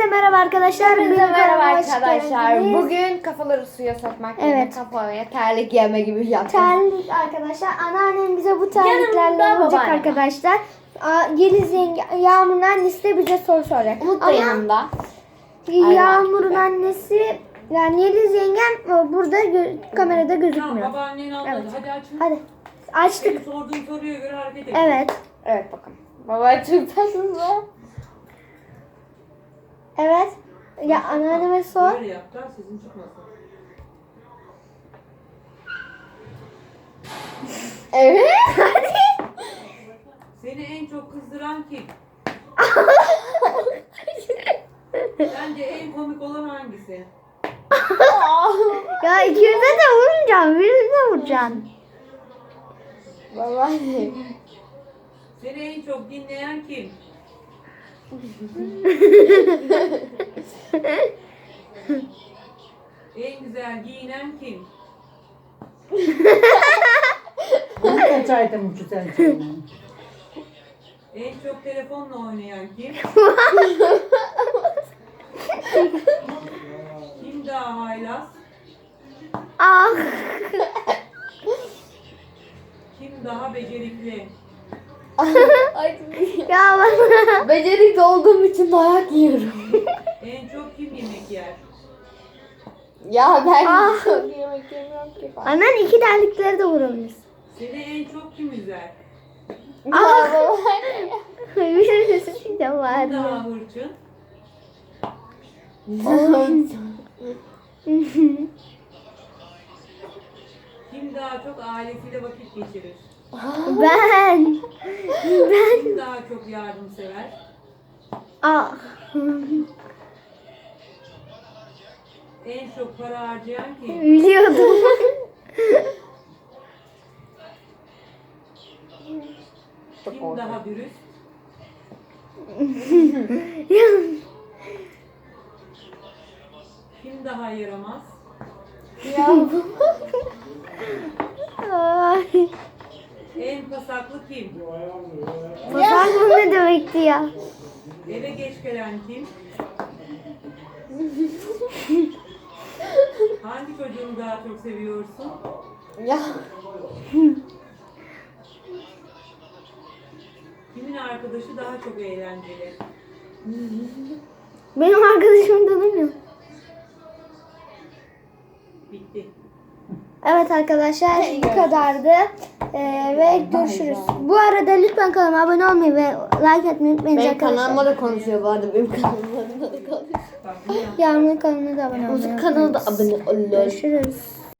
Hepinize merhaba arkadaşlar. Hepinize merhaba arkadaşlar. geldiniz. Bugün kafaları suya sokmak yerine Evet. kafaya terlik yeme gibi yapacağız. terlik arkadaşlar. Anneannem bize bu terliklerle Yanımda olacak arkadaşlar. Yeliz yenge, Yağmur'un annesi de bize soru soracak. Umut da yanımda. Yağmur'un annesi yani Yeliz yengem burada gö- kamerada Tamam gözükmüyor. babaannen anladı. Evet. Hadi açın. Hadi açtık. Senin sorduğun soruya göre hareket et. Evet. Evet bakın. Baba çok tatlı. Evet. Ya anneanneme sor. Böyle yap da sesin çıkmasın. Evet. Seni en çok kızdıran kim? Bence en komik olan hangisi? Ya ikimize de vurmayacaksın. Birine vuracaksın. Babaannem. Seni en çok dinleyen kim? En güzel giyinen kim? Kaç ayda mı güzel canım? En çok telefonla oynayan kim? kim daha haylaz? Ah. Kim daha becerikli? Ay, Ya bana. Becerikli olduğum için dayak yiyorum. En çok kim yemek yer? ya ben Ah. çok yemek yemiyorum ki. Annen iki terlikleri de vurabiliriz. Seni en çok kim üzer? Ah. Bir şey söyleyeceğim var. Kim daha hırçın? Kim daha çok ailesiyle vakit geçirir? Ben. Ben. Kim daha çok yardımsever? Ah. En çok para harcayan kim? Biliyordum. Kim daha dürüst? Kim daha yaramaz? ya En pasaklı kim? Pazar bu ne demekti ya? Eve geç gelen kim? Hangi çocuğunu daha çok seviyorsun? ya Kimin arkadaşı daha çok eğlenceli? Benim arkadaşımı tanımıyor. Bitti. Evet arkadaşlar bu kadardı. Ee, ve görüşürüz. Bu arada lütfen kanalıma abone olmayı ve like etmeyi unutmayın benim arkadaşlar. kanalıma da konuşuyor bu arada. Benim kanalıma da konuşuyor. Yağmur'un kanalına da abone olmayı Uzun kanalda unutmayın. abone olun. Görüşürüz.